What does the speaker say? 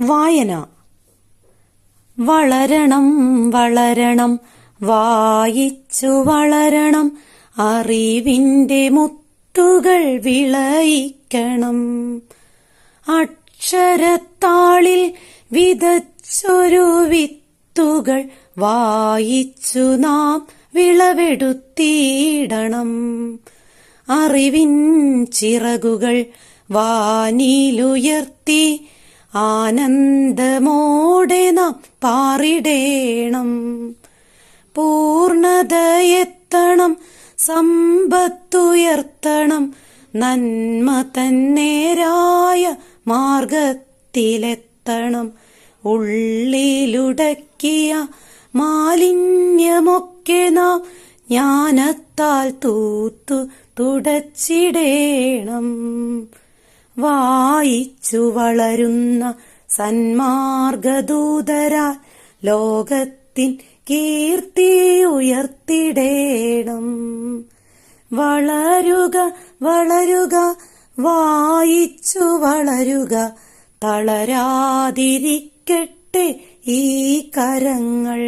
വായന. വളരണം വളരണം വായിച്ചു വളരണം അറിവിന്റെ മുത്തുകൾ വിളയിക്കണം. അക്ഷരത്താളിൽ വിതച്ചൊരു വിത്തുകൾ വായിച്ചു നാം വിളവെടുത്തിടണം അറിവിൻ ചിറകുകൾ വാനിലുയർത്തി ആനന്ദമോടെ നാം പാറിടേണം. പൂർണതയെത്തണം സമ്പത്തുയർത്തണം നന്മ തന്നേരായ മാർഗത്തിലെത്തണം. ഉള്ളിലുടക്കിയ മാലിന്യമൊക്കെ നാം ജ്ഞാനത്താൽ തൂത്തു തുടച്ചിടേണം. വായിച്ചു വളരുന്ന സന്മാർഗദൂതരാൽ ലോകത്തിൻ കീർത്തി ഉയർത്തിടേണം. വളരുക വളരുക വായിച്ചു വളരുക തളരാതിരിക്കട്ടെ ഈ കരങ്ങൾ.